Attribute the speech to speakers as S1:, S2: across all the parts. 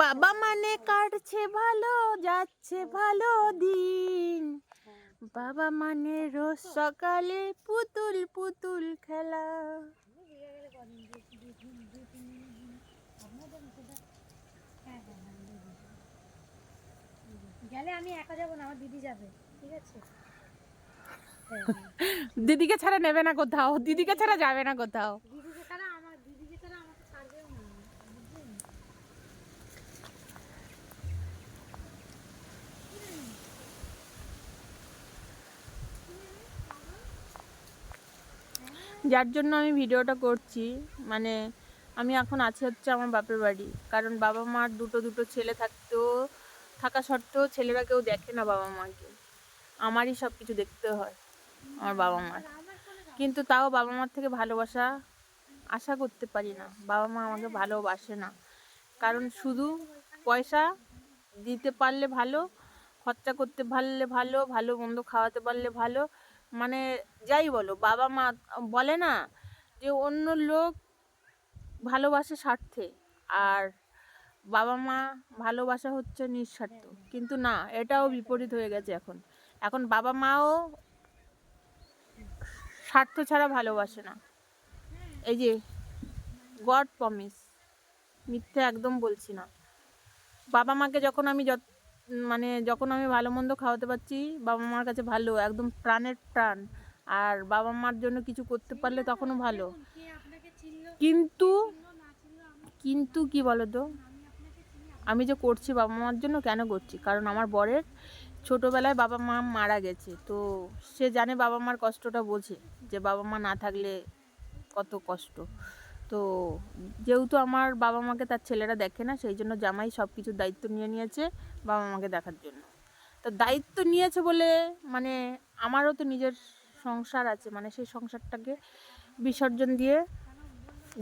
S1: বাবা মানে কাটছে ভালো যাচ্ছে ভালো দিন। বাবা মানে রোজ সকালে পুতুল পুতুল খেলা।
S2: গেলে আমি একা যাব না আমার দিদি যাবে ঠিক আছে?
S1: দিদিকে ছাড়া নেবে না কোথাও দিদিকে ছাড়া যাবে না কোথাও
S2: দিদিকে ছাড়া আমার দিদিকে ছাড়া আমাকে ছাড়বেও না বুঝলি?
S1: যার জন্য আমি ভিডিওটা করছি মানে আমি এখন আছি হচ্ছে আমার বাপের বাড়ি। কারণ বাবা মার দুটো দুটো ছেলে থাকতেও, থাকা সত্ত্বেও ছেলেরা কেউ দেখে না বাবা মাকে। আমারই সব কিছু দেখতে হয় আমার বাবা মার। কিন্তু তাও বাবা মার থেকে ভালোবাসা আশা করতে পারি না। বাবা মা আমাকে ভালোবাসে না। কারণ শুধু পয়সা দিতে পারলে ভালো, খরচা করতে পারলে ভালো ভালো মন্দ খাওয়াতে পারলে ভালো মানে যাই বলো, বাবা মা বলে না যে অন্য লোক ভালোবাসে স্বার্থে আর বাবা মা ভালোবাসা হচ্ছে নিঃস্বার্থ। কিন্তু না, এটাও বিপরীত হয়ে গেছে এখন। এখন বাবা মাও স্বার্থ ছাড়া ভালোবাসে না। এই যে, গড প্রমিস, মিথ্যে একদম বলছি না। বাবা মাকে যখন আমি যত মানে যখন আমি ভালো মন্দ খাওয়াতে পারছি, বাবা মার কাছে ভালো, একদম প্রাণের প্রাণ। আর বাবা মার জন্য কিছু করতে পারলে তখনও ভালো। কিন্তু কিন্তু কি বলো তো
S2: আমি
S1: আমি যে করছি বাবা মার জন্য কেন করছি? কারণ আমার বরের ছোটোবেলায় বাবা মা মারা গেছে। তো সে জানে বাবা মার কষ্টটা বোঝে যে বাবা মা না থাকলে কত কষ্ট। তো যেহেতু আমার বাবা মাকে তার ছেলেরা দেখে না সেই জন্য জামাই সব কিছুর দায়িত্ব নিয়ে নিয়েছে বাবা মাকে দেখার জন্য। তো দায়িত্ব নিয়েছে বলে মানে আমারও তো নিজের সংসার আছে মানে সেই সংসারটাকে বিসর্জন দিয়ে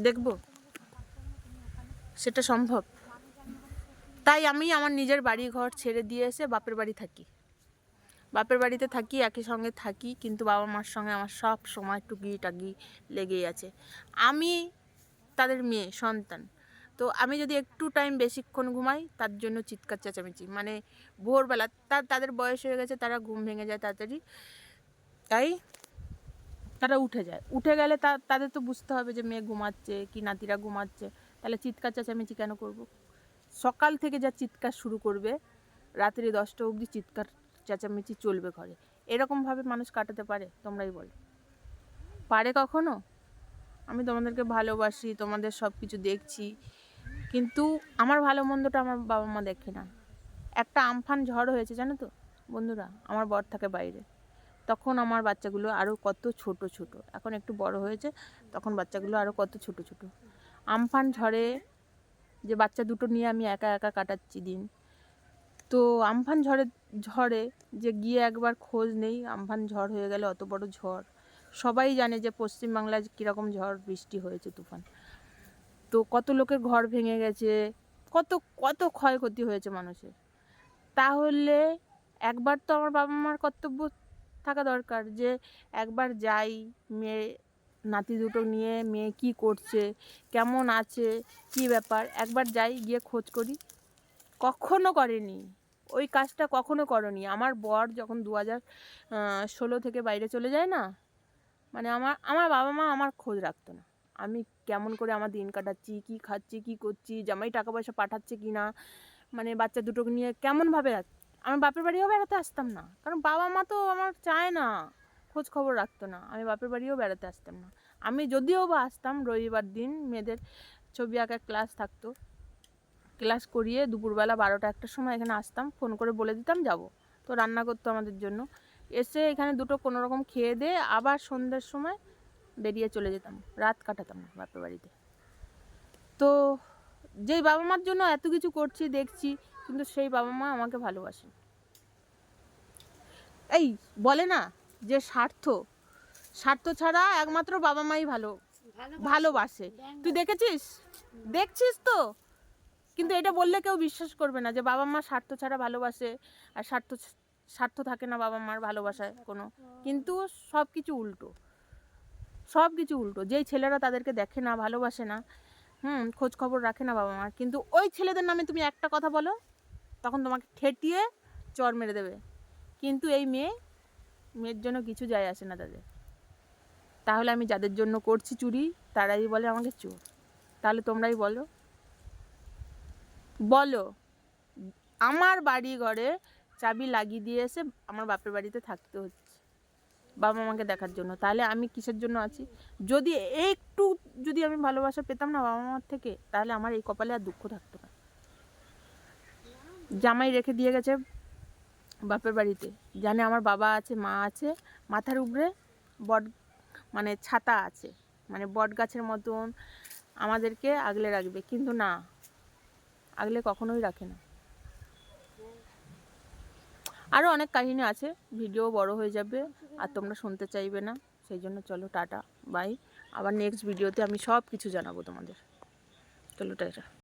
S1: দেখব সেটা সম্ভব। তাই আমি আমার নিজের বাড়ি ঘর ছেড়ে দিয়ে এসে বাপের বাড়ি থাকি। বাপের বাড়িতে থাকি, একই সঙ্গে থাকি, কিন্তু বাবা মার সঙ্গে আমার সব সময় টুকি টাকি লেগেই আছে। আমি তাদের মেয়ে, সন্তান। তো আমি যদি একটু টাইম বেশিক্ষণ ঘুমাই, তার জন্য চিৎকার চেঁচামেচি। মানে ভোরবেলা তাদের বয়স হয়ে গেছে, তারা ঘুম ভেঙে যায় তাড়াতাড়ি। তাই? তারা উঠে যায়। উঠে গেলে তা, তাদের তো বুঝতে হবে যে মেয়ে ঘুমাচ্ছে কি নাতিরা ঘুমাচ্ছে। তাহলে চিৎকার চেঁচামেচি কেন করব? সকাল থেকে যা চিৎকার শুরু করবে, রাত্রি দশটা অবধি চিৎকার চেঁচামেচি চলবে ঘরে। এরকমভাবে মানুষ কাটাতে পারে? তোমরাই বলো। পারে কখনো? আমি তোমাদেরকে ভালোবাসি, তোমাদের সব কিছু দেখছি। কিন্তু আমার ভালো মন্দটা আমার বাবা মা দেখে না। একটা আমফান ঝড় হয়েছে, জানো তো? বন্ধুরা, আমার বর থাকে বাইরে। তখন আমার বাচ্চাগুলো আরও কত ছোট ছোট। এখন একটু বড় হয়েছে, তখন বাচ্চাগুলো আরও কত ছোট ছোট। আমফান ঝড়ে যে বাচ্চা দুটো নিয়ে আমি একা একা কাটাচ্ছি দিন। তো আমফান ঝড়ে ঝড়ে যে গিয়ে একবার খোঁজ নেই, আমফান ঝড় হয়ে গেলে অত বড় ঝড়। সবাই জানে যে পশ্চিমবাংলায় কীরকম ঝড়, বৃষ্টি হয়েছে, তুফান। তো কত লোকের ঘর ভেঙে গেছে, কত কত ক্ষয়ক্ষতি হয়েছে মানুষের। তাহলে একবার তো আমার বাবা মার কর্তব্য থাকা দরকার যে একবার যাই, মেয়ে, নাতি দুটো নিয়ে মেয়ে কি করছে, কেমন আছে, কি ব্যাপার, একবার যাই, গিয়ে খোঁজ করি। কখনো করেনি। ওই কাজটা কখনো করনি। আমার বর যখন দু হাজার ষোলো থেকে বাইরে চলে যায় না মানে আমার আমার বাবা মা আমার খোঁজ রাখতো না। আমি কেমন করে আমার দিন কাটাচ্ছি, কী খাচ্ছি, কী করছি, জামাই টাকা পয়সা পাঠাচ্ছে কি না মানে বাচ্চা দুটোকে নিয়ে কেমনভাবে রাখ আমি বাপের বাড়িও বেড়াতে আসতাম না। কারণ বাবা মা তো আমার চায় না, খোঁজ খবর রাখতো না। আমি বাপের বাড়িও বেড়াতে আসতাম না। আমি যদিও বা আসতাম, রবিবার দিন মেয়েদের ছবি আঁকার ক্লাস থাকতো। ক্লাস করিয়ে দুপুরবেলা বারোটা একটার সময় এখানে আসতাম, ফোন করে বলে দিতাম, যাব। তো রান্না করতো আমাদের জন্য। এসে এখানে দুটো কোনো রকম খেয়ে দিয়ে আবার সন্ধ্যের সময় বেরিয়ে চলে যেতাম। রাত কাটাতাম বাপের বাড়িতে। তো যেই বাবা মার জন্য এত কিছু করছি, দেখছি কিন্তু সেই বাবা মা আমাকে ভালোবাসে এই বলে না যে স্বার্থ। স্বার্থ ছাড়া একমাত্র বাবা মাই ভালো
S2: ভালো
S1: ভালোবাসে। তুই দেখেছিস? দেখছিস তো? কিন্তু এটা বললে কেউ বিশ্বাস করবে না যে বাবা মা স্বার্থ ছাড়া ভালোবাসে আর স্বার্থ স্বার্থ থাকে না বাবা মার ভালোবাসায় কোনো। কিন্তু সব কিছু উল্টো। সব কিছু উল্টো। যেই ছেলেরা তাদেরকে দেখে না ভালোবাসে না হুম খোঁজ খবর রাখে না বাবা মা কিন্তু ওই ছেলেদের নামে তুমি একটা কথা বলো। তখন তোমাকে ঠেটিয়ে চর মেরে দেবে। কিন্তু এই মেয়ে, মেয়ের জন্য কিছু যায় আসে না তাদের। তাহলে আমি যাদের জন্য করছি চুরি, তারাই বলে আমাকে চোর। তাহলে তোমরাই বলো। বলো, আমার বাড়ি ঘরে চাবি লাগিয়ে দিয়ে এসে আমার বাপের বাড়িতে থাকতে হচ্ছে। বাবা মাকে দেখার জন্য। তাহলে আমি কিসের জন্য আছি? যদি একটু, যদি আমি ভালোবাসা পেতাম না বাবা মার থেকে, তাহলে আমার এই কপালে আর দুঃখ থাকতো না। জামাই রেখে দিয়ে গেছে বাপের বাড়িতে। জানে আমার বাবা আছে, মা আছে, মাথার উপরে বট মানে ছাতা আছে। মানে বট গাছের মতন আমাদেরকে আগলে রাখবে, কিন্তু না, আগলে কখনোই রাখে না। আরও অনেক কাহিনী আছে, ভিডিও বড় হয়ে যাবে আর তোমরা শুনতে চাইবে না। সেই জন্য চলো, টাটা, বাই। আবার নেক্সট ভিডিওতে আমি সব কিছু জানাব তোমাদের। চলো, টাটা।